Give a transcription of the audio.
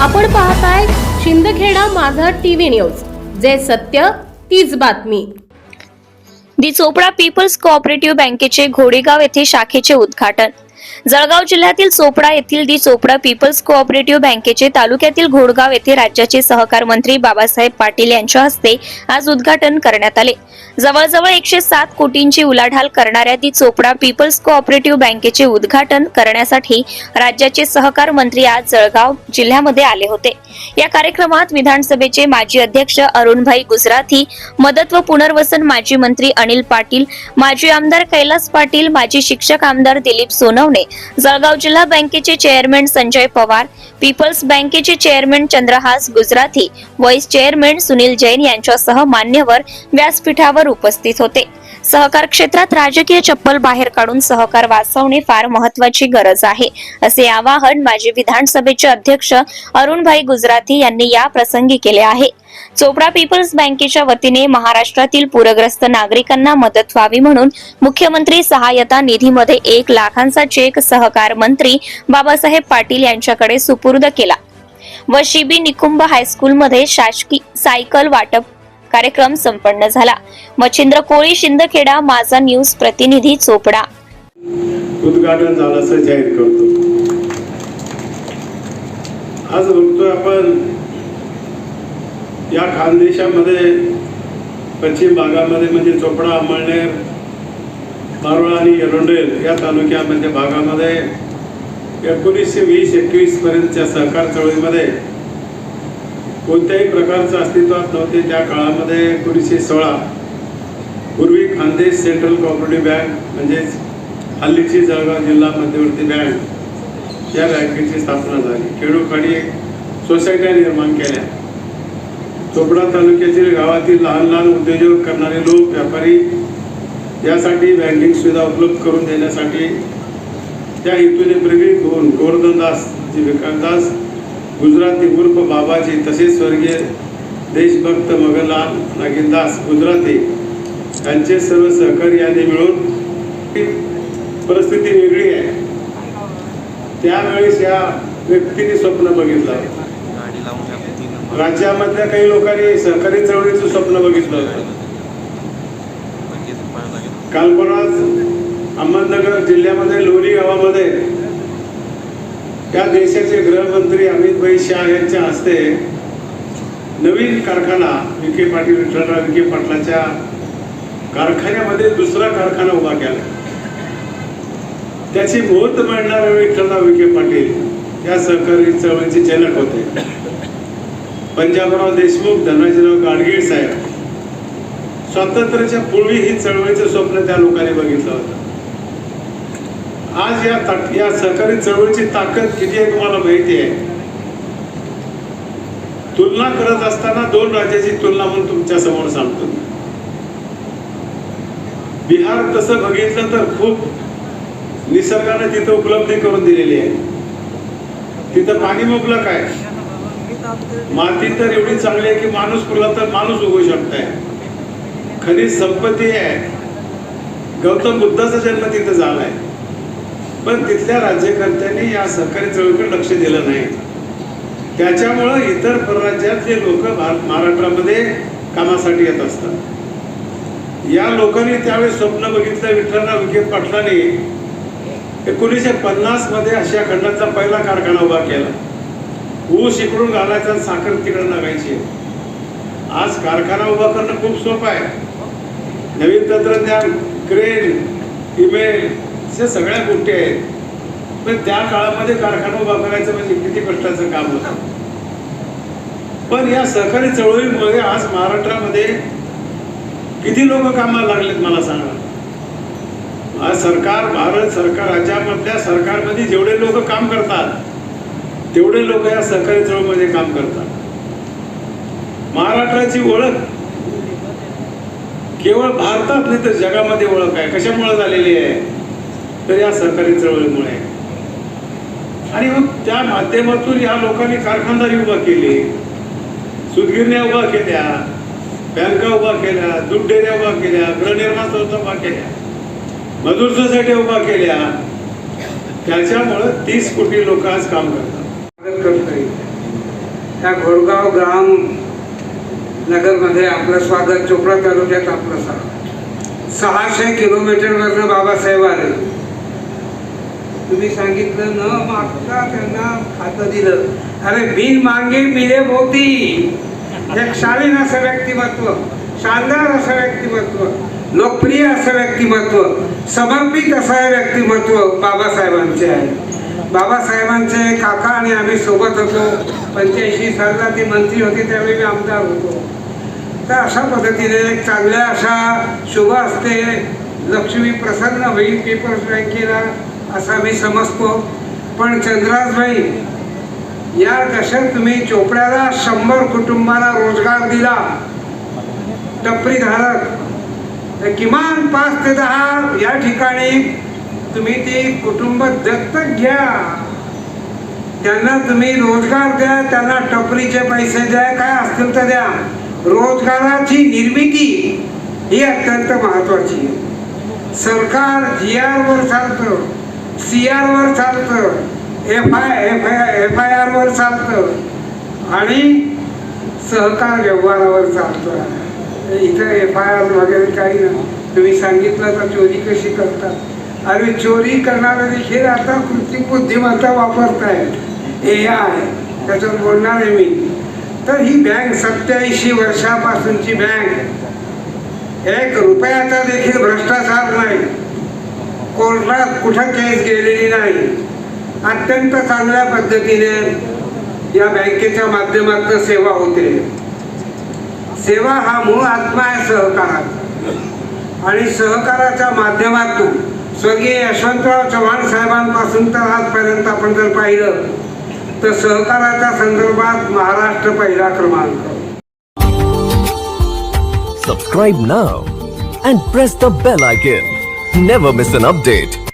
आपण पाहताय शिंदखेडा माझा टीव्ही न्यूज. जे सत्य तीच बातमी. दी चोपडा पीपल्स कोऑपरेटिव्ह बँकेचे घोडेगाव येथे शाखेचे उद्घाटन. जळगाव जिल्ह्यातील चोपडा येथील दी चोपडा पीपल्स कोऑपरेटिव्ह बँकेचे तालुक्यातील घोडगाव येथे राज्याचे सहकार मंत्री बाबासाहेब पाटील यांच्या हस्ते आज उद्घाटन करण्यात आले. जवळजवळ एकशे सात कोटींची उलाढाल करणाऱ्या दी चोपडा पीपल्स कोऑपरेटिव्ह बँकेचे उद्घाटन करण्यासाठी राज्याचे सहकार मंत्री आज जळगाव जिल्ह्यामध्ये आले होते. या कार्यक्रमात विधानसभेचे माजी अध्यक्ष अरुणभाई गुजराथी मदत व पुनर्वसन माजी मंत्री अनिल पाटील माजी आमदार कैलास पाटील माजी शिक्षक आमदार दिलीप सोनवणे जळगाव जिल्हा बँकेचे चेअरमन संजय पवार पीपल्स बँकेचे chairman Chandrahas Gujarati vice chairman Sunil Jain यांच्यासह मान्यवर व्यासपीठावर उपस्थित होते. सहकार क्षेत्रात राजकीय चप्पल बाहेर काढून सहकार वाचवणे फार महत्वाची गरज आहे असे आवाहन माजी विधानसभेचे अध्यक्ष अरुणभाई गुजराथी यांनी या प्रसंगी केले आहे. चोपडा पीपल्स बँकेच्या वतीने महाराष्ट्रातील पूरग्रस्त नागरिकांना मदत व्हावी म्हणून मुख्यमंत्री सहायता निधीमध्ये एक लाखांचा चेक सहकार मंत्री बाबासाहेब पाटील यांच्याकडे सुपूर्द केला. व शिबी निकुंभ हायस्कूलमध्ये शासकीय सायकल वाटप कार्यक्रम संपन्न झाला. मच्छिंद्र कोळी शिंदखेडा माझा न्यूज प्रतिनिधी चोपडा. उद्घाटन झालं असं जाहीर करतो. आज बघतोय आपण या खानदेशामध्ये पश्चिम भागामध्ये म्हणजे चोपडा अमळनेर मारोळा आणि एरोंडेल या तालुक्यामध्ये भागामध्ये एकोणीसशे वीस एकवीसपर्यंतच्या सहकार चळवळीमध्ये कोणत्याही प्रकारचं अस्तित्वात नव्हते. त्या काळामध्ये एकोणीसशे सोळा पूर्वी खानदेश सेंट्रल कॉपरेटिव्ह बँक म्हणजेच हल्लीची जळगाव जिल्हा मध्यवर्ती बँक या बँकेची स्थापना झाली. खेडोखाडी सोसायट्या निर्माण केल्या. चोपडा तालुक्यातील गावातील लहान लहान उद्योजक करणारे लोक व्यापारी यासाठी बँकिंग सुविधा उपलब्ध करून देण्यासाठी त्या हेतूने प्रेरित होऊन गोवर्धनदास जी विकासदास गुजराती उर्फ बाबाजी तसेच स्वर्गीय देशभक्त मगनलाल नागिनदास गुजराती यांचे सर्व सहकारी यांनी मिळून परिस्थिती वेगळी आहे. त्यावेळेस या व्यक्तीने स्वप्न बघितलं. राज्यामधल्या काही लोकांनी सहकारी चळवळीचं स्वप्न बघितलं होतं. काल परवाच अहमदनगर जिल्ह्यामध्ये लोणी गावामध्ये त्या देशाचे गृहमंत्री अमित भाई शाह यांच्या हस्ते नवीन कारखाना विखे पाटील विठ्ठलराव विखे पाटलाच्या कारखान्यामध्ये दुसरा कारखाना उभा केला. त्याची मोहत मांडणारे विठ्ठलराव विखे पाटील या सहकारी चळवळीचे जनक होते. पंजाबराव देशमुख धनाजीराव गाडगीळ साहेब. स्वातंत्र्याच्या पूर्वी ही चळवळीचं स्वप्न त्या लोकांनी बघितलं होतं. आज या ता- या सहकारी चळवळीची ताकद किती आहे तुम्हाला माहिती आहे? तुलना करत असताना दोन राज्याची तुलना म्हणून तुमच्यासमोर सांगतो. बिहार तसं बघितलं तर खूप निसर्गाने तिथं उपलब्धी करून दिलेली आहे. तिथं पाणी मुबलक आहे. माती तर एवढी चांगली आहे की माणूस पुरला तर माणूस उगवू शकताय. खनिज संपत्ती आहे. गौतम बुद्धाचा जन्म तिथं झालाय. पण तिथल्या राज्यकर्त्यांनी या सहकारी चळवळीकडे लक्ष दिलं नाही. त्याच्यामुळं इतर परराज्यातले लोक महाराष्ट्रामध्ये कामासाठी येत असतात. या लोकांनी त्यावेळेस स्वप्न बघितलं विठ्ठलराव विखे पाटलांनी. एकोणीसशे पन्नासमध्ये आशिया खंडाचा पहिला कारखाना उभा केला. ऊस इकडून घालायचा आणि साखर तिकडं लागायची. आज कारखाना उभा करणं खूप सोपं आहे. नवीन तंत्रज्ञान क्रेन इमेल हे सगळ्या गोष्टी आहेत. पण त्या काळामध्ये कारखाना उभा करायचं म्हणजे किती कष्टाचं काम होतं. पण या सहकारी चळवळीमुळे आज महाराष्ट्रामध्ये किती लोक कामाला लागलेत मला सांगा. आज सरकार भारत सरकार राज्यामधल्या सरकारमध्ये जेवढे लोक काम करतात तेवढे लोक या सहकारी चळवळीमध्ये काम करतात. महाराष्ट्राची ओळख केवळ भारतात नाही तर जगामध्ये ओळख आहे. कशामुळे झालेली आहे? तर या सहकारी चळवळीमुळे. आणि मग त्या माध्यमातून या लोकांनी कारखानदारी उभा केली. सुदगिरण्या उभा केल्या. बँका उभा केल्या. दूध डेऱ्या उभा केल्या. गृहनिर्माण संस्था उभा केल्या. मजूर सोसायटी उभा केल्या. त्याच्यामुळं तीस कोटी लोक आज काम करतात. मदत करता या घोडगाव ग्राम नगरमध्ये आपलं स्वागत चोपडा तालुक्यात आपलं स्वागत. सहाशे किलोमीटरवरनं बाबासाहेब आले. तुम्ही सांगितलं न मागता त्यांना खातं दिलं. अरे बिन मागे मिले मोती. हे शालीन असं व्यक्तिमत्व शानदार असं व्यक्तिमत्व लोकप्रिय असं व्यक्तिमत्व समर्पित असं व्यक्तिमत्व बाबासाहेबांचे आहे. बाबासाहेबांचे काका आणि आम्ही सोबत होतो. पंच्याऐंशी सालला ते मंत्री होते त्यावेळी मी आमदार होतो. तर अशा पद्धतीने एक चांगल्या अशा शुभ असते लक्ष्मी प्रसन्न होईल पेपर्स बँकेला असा मी समजतो. पण चंद्राजबाई या दशक तुम्ही चोपड्याला शंभर कुटुंबाला रोजगार दिला. टपरीधारक. किमान पाच ते दहा या ठिकाणी तुम्ही ती कुटुंब दत्तक घ्या. त्यांना तुम्ही रोजगार द्या त्यांना टपरीचे पैसे द्या काय असतील तर द्या. रोजगाराची निर्मिती ही अत्यंत महत्वाची आहे. सरकार जी आर वर चालतं सी आर वर चालतं F I F I F I R वर चालतं आणि सहकार व्यवहारावर चालतं. इथं एफ आय आर वगैरे काही नाही. तुम्ही सांगितलं तर चोरी कशी करतात? अरे चोरी करणारे देखील आता कृत्रिम बुद्धिमत्ता वापरतायत. ए आय त्याच्यात बोलणार आहे मी. तर ही बँक सत्याऐंशी वर्षापासूनची बँक एक रुपयाचा देखील भ्रष्टाचार नाही. कोर्टात कुठं केस गेलेली नाही. अत्यंत चांगल्या पद्धतीने या बँकेच्या माध्यमातून सेवा होते. सेवा हा मूळ आत्मा आहे सहकाराचा. आणि सहकाराच्या माध्यमातून स्वर्गीय यशवंतराव चव्हाण साहेबांपासून तर आजपर्यंत आपण जर पाहिलं तर सहकाराच्या संदर्भात महाराष्ट्र पहिला क्रमांक. Subscribe now and press the bell icon never miss an update